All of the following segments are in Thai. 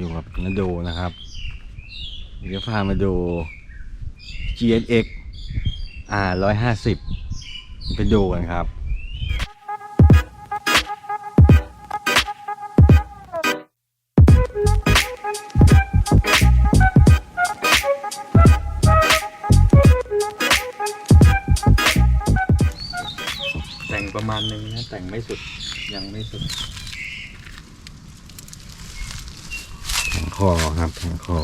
ดูนะครับเดี๋ยวพามาดู GSX R 150ไปดูกันครับแต่งประมาณนึงนะแต่งไม่สุดยังไม่สุด แผงค อครับแผงคอ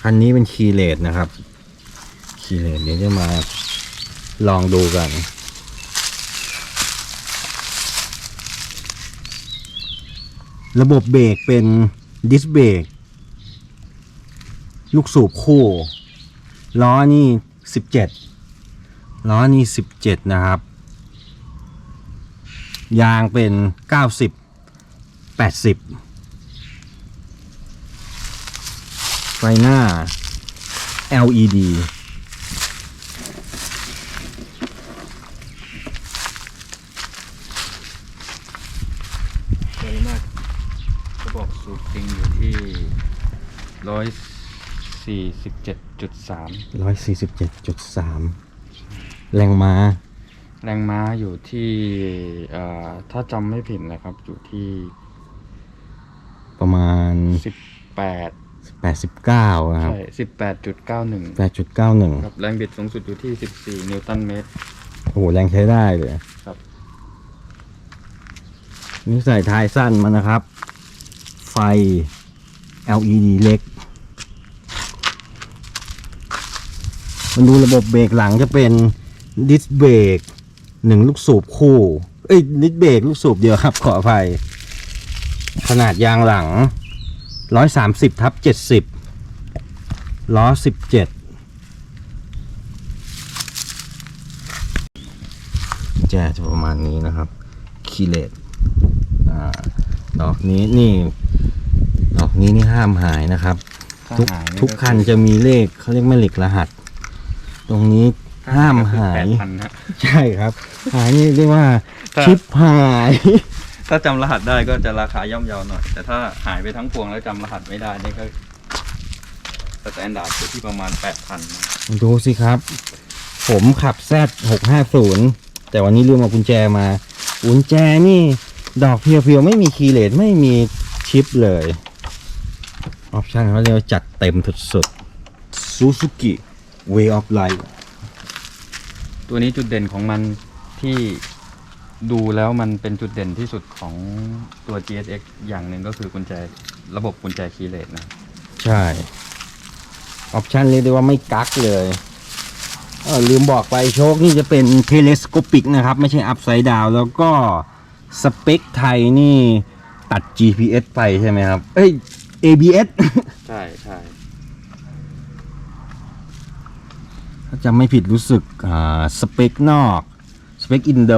คันนี้เป็นคีเลสนะครับ คีเลสเดี๋ยวจะมาลองดูกัน ระบบเบรกเป็นดิสเบรกลูกสูบคู่ ล้อนี่สิบเจ็ดล้อนี่สิบเจ็ดนะครับ ยางเป็นเก้าสิบแปดสิบ ไฟหน้า LED สวยมากกระบอกสูบจริงอยู่ที่ร้อยสี่สิบเจ็ดจุดสาม147.3 แรงม้า แรงม้าอยู่ที่เอ่อถ้าจำไม่ผิดนะครับ อยู่ที่ประมาณสิบแปด 89นะครับใช่สิบแปดจุดเก้าหนึ่ง8.91 ครับแรงบิดสูงสุดอยู่ที่สิบสี่นิวตันเมตร โอ้โหแรงใช้ได้เลยครับ นี่ใส่ท้ายสั้นมานะครับ ไฟ LED เล็ก มันดูระบบเบรกหลังจะเป็นดิสเบรกหนึ่งลูกสูบคู่ เอ้ยดิสเบรกลูกสูบเดียวครับ ขออภัย ขนาดยางหลัง 130ทับ70ล้อ17แจจะประมาณนี้นะครับคีเลตอ่าดอกนี้นี่ ดอกนี้นี่ห้ามหายนะครับถ้าทุกหายทุกคันจะมีเลขเขาเรียกแม่เหล็กรหัส ตรงนี้ห้ามหายแปดพันฮะใช่ครับ หายนี่เรียกว่าถ้าชิปหาย ถ้าจำรหัสได้ก็จะราคาย่อมเยาหน่อย แต่ถ้าหายไปทั้งพวงแล้วจำรหัสไม่ได้นี่ก็สแตนดาร์ดอยู่ที่ประมาณแปดพันดูสิครับ ผมขับ Z 6 5 0แต่วันนี้ลืมเอากุญแจมากุญแจนี่ ดอกเพียวๆ ไม่มีคีย์เลสไม่มีชิปเลย ออปชั่นเขาเรียกว่าจัดเต็มสุดๆ Suzuki Way of Life ตัวนี้จุดเด่นของมันที่ ดูแล้วมันเป็นจุดเด่นที่สุดของตัว GSX อย่างหนึ่งก็คือกุญแจระบบกุญแจคีย์เลสนะ ใช่ ออปชันเรียกได้ว่าไม่กักเลยเออลืมบอกไปโชคนี่จะเป็นเทเลสโคปิกนะครับ ไม่ใช่อัพไซด์ดาวแล้วก็สเปคไทยนี่ตัด GPS ไปใช่ไหมครับ เอ้ย ABS ใช่ใช่ถ้าจำไม่ผิดรู้สึกอ่าสเปคนอก สเปคอินโด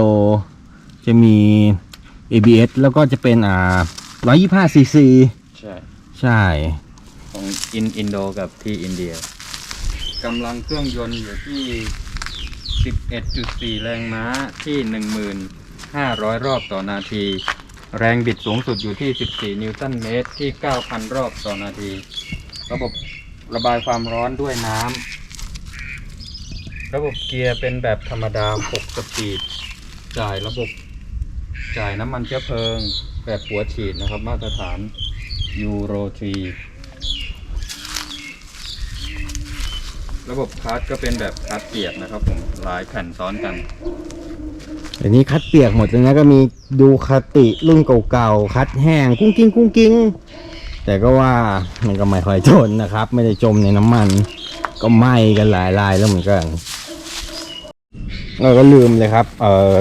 จะมี ABS แล้วก็จะเป็นอ่า125 cc ใช่ ใช่ ของอินอินโดกับที่อินเดียกำลังเครื่องยนต์อยู่ที่ 11.4 แรงม้าที่ 1,500 รอบต่อนาที แรงบิดสูงสุดอยู่ที่ 14 นิวตันเมตรที่ 9,000 รอบต่อนาที ระบบระบายความร้อนด้วยน้ำ ระบบเกียร์เป็นแบบธรรมดา 6 สปีด จ่ายระบบ จ่ายน้ำมันเชื้อเพลิง แบบหัวฉีดนะครับ มาตรฐานยูโร3ระบบคลัตช์ก็เป็นแบบคลัตช์เกียร์นะครับผมหลายแผ่นซ้อนกันเดี๋ยวนี้คัดเปียกหมดเลยนะก็มีดูคาติรุ่นเก่าๆคัดแห้งกุ้งกิ้งกุ้งกิ้งแต่ก็ว่ามันก็ไม่ค่อยทนนะครับ ไม่ได้จมในน้ำมัน ก็ไหม้กันหลายรายแล้วเหมือนกันเราก็ลืมเลยครับ เออ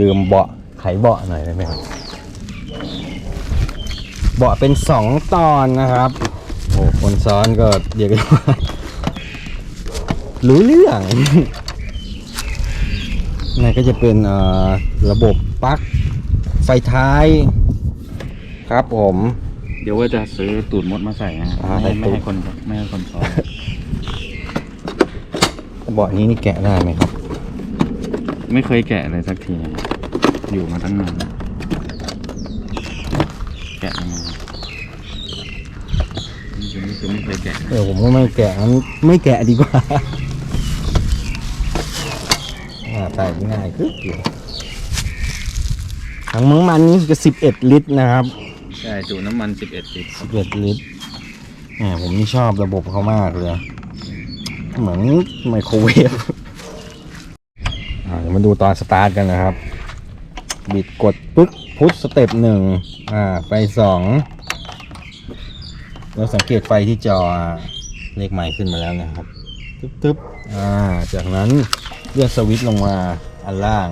ลืมเบาะไขเบาะหน่อยได้ไหมครับเบาะเป็นสองตอนนะครับโอ้คนซ้อนก็เรียกได้ว่ารู้เรื่องนี่ก็จะเป็นเอ่อระบบปลั๊กไฟท้าย ครับผม เดี๋ยวว่าจะซื้อตูดมดมาใส่นะอ่าไม่ใส่ตูดไม่ให้คนไม่ให้คนซ้อนเบาะนี้นี่แกะได้ไหมครับ ไม่เคยแกะเลยสักที อยู่มาตั้งนานแกะมานี่คืนี่คือไม่เคยแกะ เออผมก็ไม่แกะมันไม่แกะดีกว่าอ่ตายง่ายคือเดียวถังมังมันนี่จะสิบเอ็ดลิตรนะครับใช่จุน้ำมันสิบเอ็ดลิตรสิบเอ็ดลิตรแหมผมนี่ชอบระบบเขามากเลย เหมือนไมโครเวฟ เดี๋ยวมาดูตอนสตาร์ทกันนะครับ บิดกดปุ๊บพุทสเต็ปหนึ่งอ่าไปสองเราสังเกตไฟที่จอเลขไม้ขึ้นมาแล้วนะครับตึ๊บตึ๊บอ่าจากนั้นเลื่อนสวิตช์ลงมาอันล่าง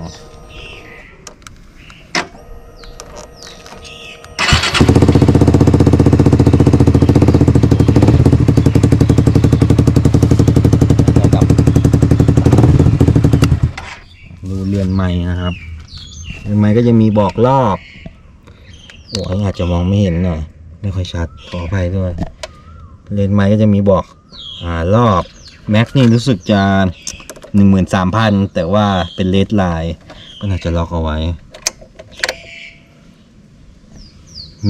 แล้วกับดูเรือ นไม้นะครับเรือนไม้ก็จะมีบอกรอบโอ้ยอาจจะมองไม่เห็นหน่อยไม่ค่อยชัดขออภัยด้วยเรือนไม้ก็จะมีบอกอ่ารอบแม็กนี่รู้สึกจะหนึ่งหมื่นสามพันแต่ว่าเป็นเลดไลน์ก็น่าจะล็อกเอาไว้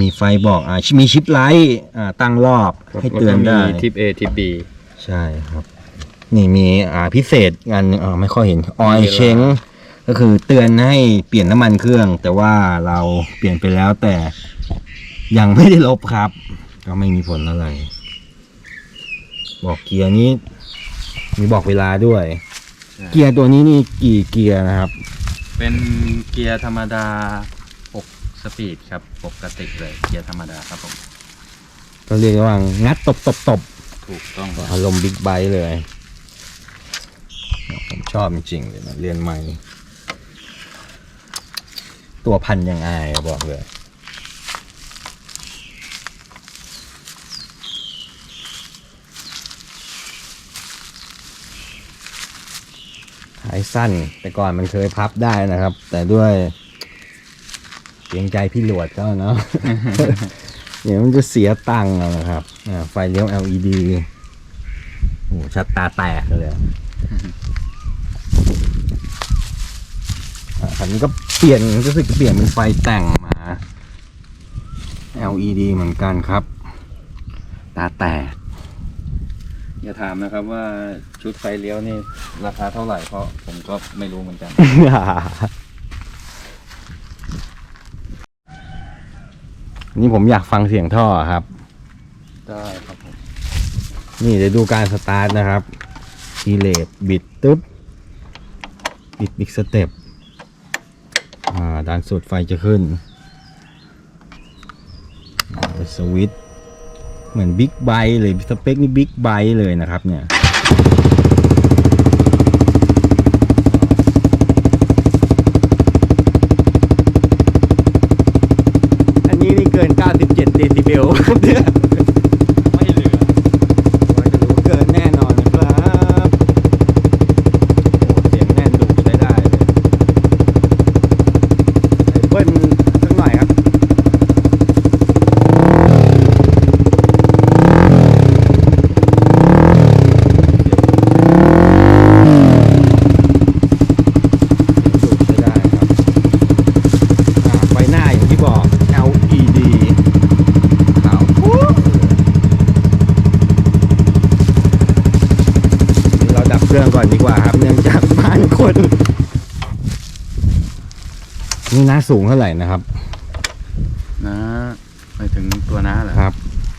มีไฟบอกอ่ามีชิปไลท์อ่าตั้งรอบให้เตือนได้ทิป A ทิป B ใช่ครับ นี่มีอ่าพิเศษงานอ่าไม่ค่อยเห็นออยเชง ก็คือเตือนให้เปลี่ยนน้ำมันเครื่อง แต่ว่าเราเปลี่ยนไปแล้วแต่ยังไม่ได้ลบครับ ก็ไม่มีผลอะไร บอกเกียร์นี้ มีบอกเวลาด้วยใช่เกียร์ตัวนี้นี่กี่เกียร์นะครับ เป็นเกียร์ธรรมดา 6 สปีดครับ ปกติเลยเกียร์ธรรมดาครับผมก็เรียกได้ว่างัดตบตบตบถูกต้องครับอารมณ์บิ๊กไบค์เลย ผมชอบจริงๆเลยนะเรียนใหม่ ตัวพันยังอายอะบอกเลย หายสั้นแต่ก่อนมันเคยพับได้นะครับ แต่ด้วยเกรงใจพี่หลวดเขาเนาะ เดี๋ยวมันจะเสียตังค์เอานะครับอ่าไฟเลี้ยว LED โอ้โหชัดตาแตกเลยอะอ่าคันนี้ก็ เปลี่ยนรู้สึกจะเปลี่ยนเป็นไฟแต่งมา LED เหมือนกันครับ ตาแตกอย่าถามนะครับว่าชุดไฟเลี้ยวนี่ราคาเท่าไหร่เพราะผมก็ไม่รู้เหมือนกัน นี่ผมอยากฟังเสียงท่อครับ ได้ครับผม นี่เดี๋ยวดูการสตาร์ทนะครับคีเลตบิดตึ๊บบิดอีกสเต็ปอ่า ด้านสุดไฟจะขึ้นสวิตเหมือนบิ๊กไบเลยสเปคนี่บิ๊กไบเลยนะครับเนี่ยอันนี้นี่เกิน 97 เดซิเบลครับเนี่ย ไม่เหลือ ว่าจะรู้เกินแน่นอนนะครับโอ้เสียงแน่นดุใช้ได้เลยใส่เบิ้ลสักหน่อยครับ เสียงดุใช้ได้ครับอ่าไฟหน้าอย่างที่บอก LED ขาวปุ๊บ เราดับเครื่องก่อนดีกว่าครับ เนื่องจากบ้านคน นี่น้าสูงเท่าไหร่นะครับนะไปถึงตัวน้าเหรอครับ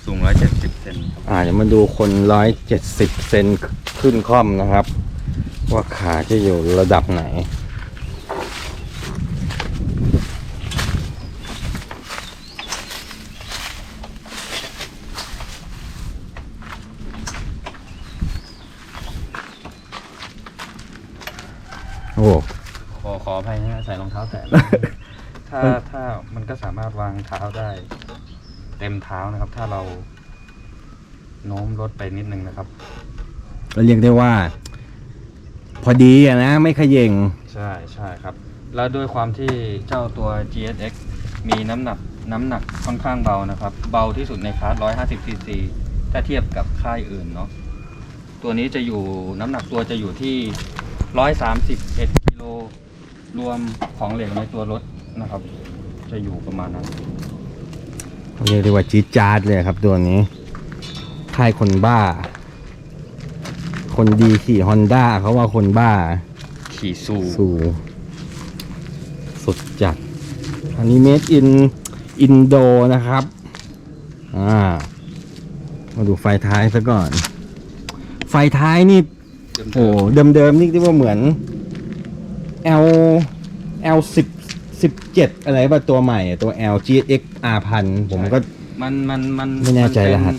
สูง170เซนครับอ่าเดี๋ยวมาดูคนร้อยเจ็ดสิบเซนขึ้นค่อมนะครับ ว่าขาจะอยู่ระดับไหน โอ้ ขอขออภัยนะใส่รองเท้าแตะ ถ้าถ้ามันก็สามารถวางเท้าได้ เต็มเท้านะครับ ถ้าเราโน้มรถไปนิดนึงนะครับก็เรียกได้ว่า พอดีอะนะไม่ขยงใช่ใช่ครับ แล้วด้วยความที่เจ้าตัว GSX มีน้ำหนักน้ำหนักค่อนข้างเบานะครับ เบาที่สุดในคลาส150ซีซีถ้าเทียบกับค่ายอื่นเนาะตัวนี้จะอยู่น้ำหนักตัวจะอยู่ที่ 131กิโลรวมของเหลวในตัวรถนะครับ จะอยู่ประมาณนั้น เรียกได้ว่าจี๊ดจ๊าดเลยครับตัวนี้ค่ายคนบ้า คนดีขี่ฮอนด้าเขาว่าคนบ้า ขี่ซูสู่สุดจัด อันนี้เมดอินอินโดนะครับ อ่า มาดูไฟท้ายซะก่อน ไฟท้ายนี่ โอ้เดิมๆนี่เรียกว่าเหมือน L L สิบสิบเจ็ดอะไรป่ะตัวใหม่อะตัว L GX R พันผมก็ มันมันมันไม่แน่ใจมัเป็รหัส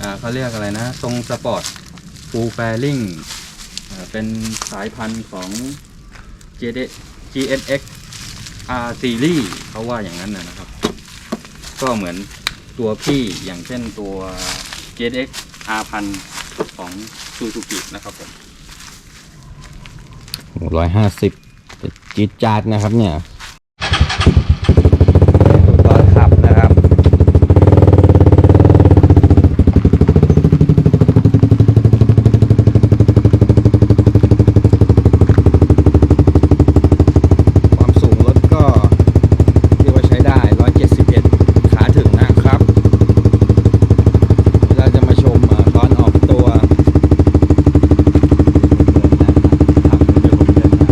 อ่าเขาเรียกอะไรนะ ทรงสปอร์ตฟูลแฟริงอ่าเป็นสายพันธุ์ของ GD GSX R Series เขาว่าอย่างนั้นนะนะครับ ก็เหมือนตัวพี่อย่างเช่นตัว GSX R พันของ Suzuki นะครับผมร้อยห้าสิบ จิตจาดนะครับเนี่ยดูตอนขับนะครับ ความสูงรถก็เรียกว่าใช้ได้ 171 ขาถึงนะครับ เราจะมาชมอ่าตอนออกตัวขับเดี๋ยวผมเดินมา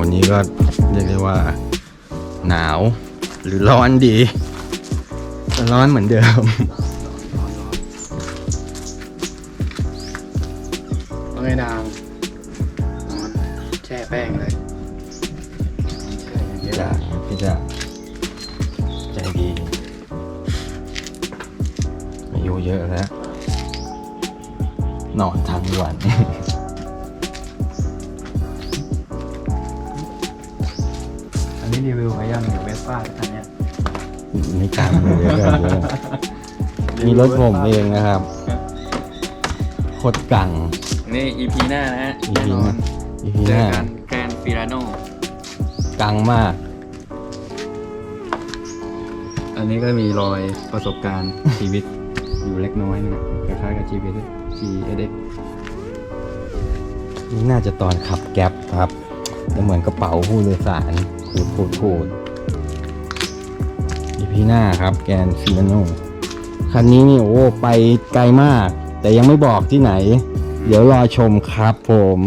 วันนี้ ก็เรียกได้ว่า หนาว หรือร้อนดีร้อนเหมือนเดิม ว่าไงนางแช่แป้งเลยแช่อย่างนี้จะพี่จะใจดีอายุเยอะแล้ว นอนทั้งวัน นนี้รีวิวไปยังอยู่เวสป้าคันเนี้ยไม่ตามเลยเยอะกันเยอะมีรถผมเองนะครับโคตรกังนี่ EP หน้านะฮะ EP แน่นอนอีพีเจหอน้ากันแกรนฟิราโนกังมาก อันนี้ก็มีรอยประสบการณ์ ชีวิตอยู่เล็กน้อยนะคล้ายๆกับชีวิต GSX นี่น่าจะตอนขับแก๊ปครับจะเหมือนกระเป๋าผู้โดยสาร ขูดขูดขูดอีพีหน้าครับแกนฟิลโนคันนี้นี่โอ้ไปไกลมาก แต่ยังไม่บอกที่ไหน เดี๋ยวรอชมครับผม